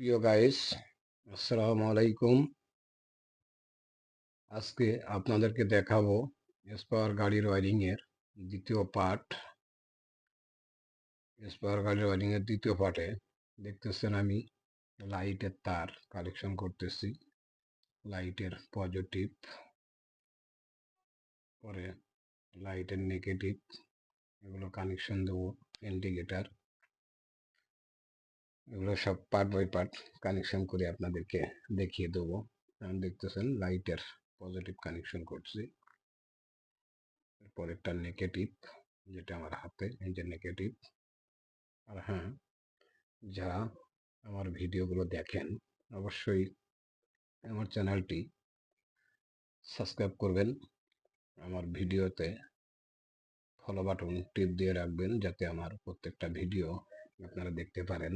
প্রিয় গাইস আসসালামু আলাইকুম। আজকে আপনাদেরকে দেখাবো স্পার গাড়ির ওয়ারিং এর দ্বিতীয় পার্ট স্পার গাড়ির ওয়ারিং এর দ্বিতীয় পার্টে দেখতেছেন আমি লাইটের তার কালেকশন করতেছি। লাইটের পজিটিভ পরে লাইটের নেগেটিভ এগুলো কানেকশন দেবো ইন্ডিকেটার এগুলো সব পার্ট বাই পার্ট কানেকশন করে আপনাদেরকে দেখিয়ে দেবো। দেখতেছেন লাইটের পজিটিভ কানেকশন করছি। পরেরটা নেগেটিভ যেটা আমার হাতে, এই যে নেগেটিভ আর হ্যাঁ যারা আমার ভিডিওগুলো দেখেন, অবশ্যই আমার চ্যানেলটি সাবস্ক্রাইব করবেন। আমার ভিডিওতে ফলো বাটন টিপ দিয়ে রাখবেন, যাতে আমার প্রত্যেকটা ভিডিও আপনারা দেখতে পারেন।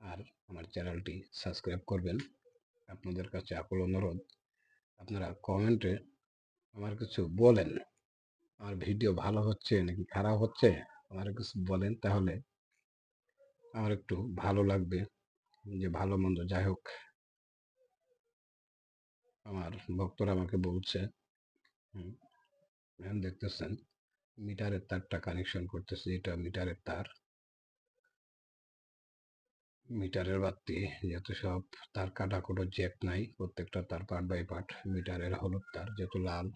আর আমার চ্যানেলটি সাবস্ক্রাইব করবেন। আপনাদের কাছে আকুল অনুরোধ, আপনারা কমেন্টে আমার কিছু বলেন। আমার ভিডিও ভালো হচ্ছে নাকি খারাপ হচ্ছে? আমার কিছু বলেন তাহলে আমার একটু ভালো লাগবে, যে ভালো মন্দ যাই হোক। আমার ভক্তরা আমাকে বলছে এখন দেখতেছেন, মিটারের তারটা কানেকশন করতেছি, এটা মিটারের তার। মিটারের বাতি, যেহেতু সব তার কাটা কোনো জ্যাক নাই, প্রত্যেকটা তার পার্ট বাই পার্ট। মিটারের হলুদ তার, যেহেতু লাল।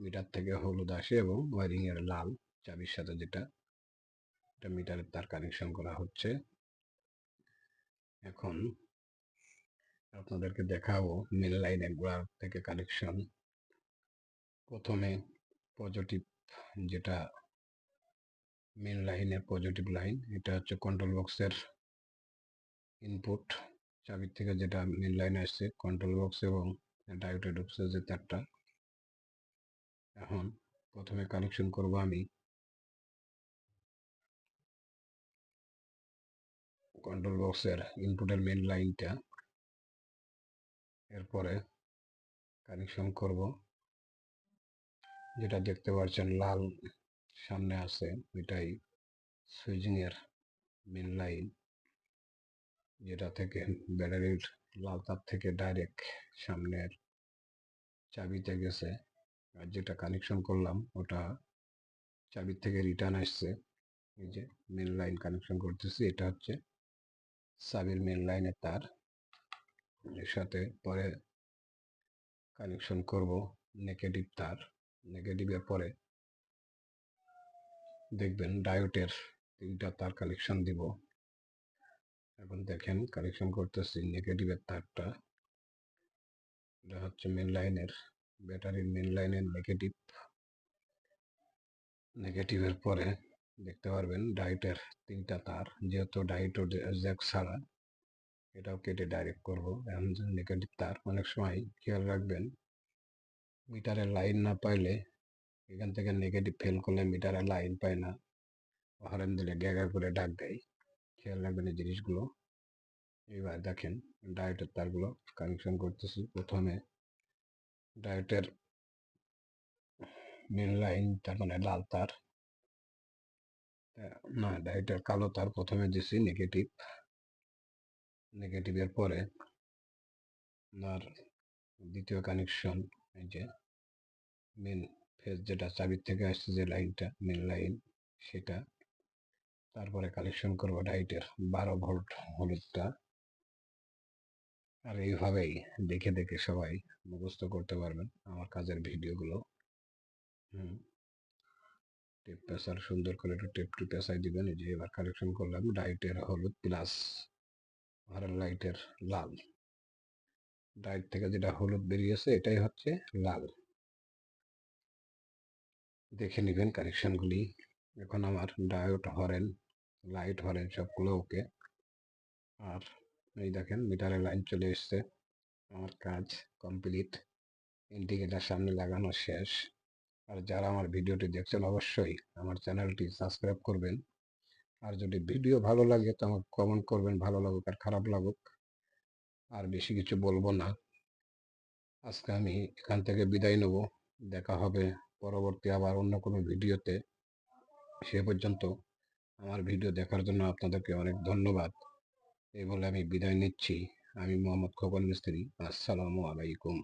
মিটার থেকে হলুদ আসে এবং ওয়ারিং এর লাল, চাবির সাথে যেটা। এটা মিটারের তার কানেকশন করা হচ্ছে। এখন আপনাদেরকে দেখাবো মেন লাইন একবার থেকে কানেকশন। প্রথমে পজিটিভ যেটা মেন লাইনের পজিটিভ লাইন এটা হচ্ছে কন্ট্রোল বক্সের ইনপুট চাবির থেকে যেটা মেন লাইন আসছে কন্ট্রোল বক্স এবং ডায়োডে ঢুকছে যে তারটা এখন প্রথমে কানেকশন করব আমি। কন্ট্রোল বক্সের ইনপুটের মেন লাইনটা এরপরে কানেকশন করব। যেটা দেখতে পাচ্ছেন লাল সামনে আছে এটাই সুইচিং এর মেন লাইন যেটা থেকে ব্যাটারির লাল তার থেকে ডাইরেক্ট সামনের চাবিতে গেছে। আর যেটা কানেকশন করলাম, ওটা চাবির থেকে রিটার্ন আসছে। এই যে মেন লাইন কানেকশন করতেছি, এটা হচ্ছে চাবির মেন লাইনের তার। এর সাথে পরে কানেকশন করব নেগেটিভ তার। নেগেটিভের পরে দেখবেন ডায়োটের তিনটা তার কালেকশন দিব। এখন দেখেন কালেকশন করতেছি নেগেটিভের তারটা এটা হচ্ছে মেন লাইনের ব্যাটারির মেন লাইনের নেগেটিভ নেগেটিভের পরে দেখতে পারবেন ডাইটের তিনটা তার, যেহেতু ডাইট জ্যাক ছাড়া, এটাও কেটে ডাইরেক্ট করব। এখন নেগেটিভ তার, অনেক সময় খেয়াল রাখবেন মিটারের লাইন না পাইলে এখান থেকে নেগেটিভ ফেল করলে মিটারের লাইন পায় না। হরেন দিলে গ্যাগা করে ডাক দেয়। খেয়াল রাখবেন এই জিনিসগুলো। এবার দেখেন ডায়েটের তারগুলো কানেকশন করতেছি। প্রথমে ডায়েটের মেন লাইন তার মানে লাল তার। না ডায়েটের কালো তার প্রথমে দিছি নেগেটিভ নেগেটিভের পরে আপনার দ্বিতীয় কানেকশন এই যে মেন ফেজ যেটা চাবির থেকে আসছে যে লাইনটা মেন লাইন সেটা তারপরে কালেকশন করব ডাইটের বারো ভোল্ট হলুদটা। আর এইভাবেই দেখে দেখে সবাই মুখস্থ করতে পারবেন আমার কাজের ভিডিওগুলো। হুম। টেপ পেসার সুন্দর করে একটু টেপ টু পেসাই দিবেন যে এবার কালেকশন করলাম ডাইটের হলুদ প্লাস আর লাইটের লাল। ডাইট থেকে যেটা হলুদ বেরিয়েছে, এটাই হচ্ছে লাল। দেখে নেবেন কানেকশনগুলি এখন আমার ডায়োড হরেন। লাইট হরেন সবগুলো ওকে। আর এই দেখেন মিটারের লাইন চলে এসছে। আমার কাজ কমপ্লিট। ইন্ডিকেটার সামনে লাগানো শেষ। আর যারা আমার ভিডিওটি দেখছেন অবশ্যই আমার চ্যানেলটি সাবস্ক্রাইব করবেন। আর যদি ভিডিও ভালো লাগে তো আমাকে কমেন্ট করবেন, ভালো লাগুক আর খারাপ লাগুক। আর বেশি কিছু বলব না। আজকে আমি এখান থেকে বিদায় নেব। দেখা হবে পরবর্তী আবার অন্য কোনো ভিডিওতে। সে পর্যন্ত আমার ভিডিও দেখার জন্য আপনাদেরকে অনেক ধন্যবাদ। এই বলে আমি বিদায় নিচ্ছি। আমি মোহাম্মদ খোকন মিস্ত্রি। আসসালামু আলাইকুম।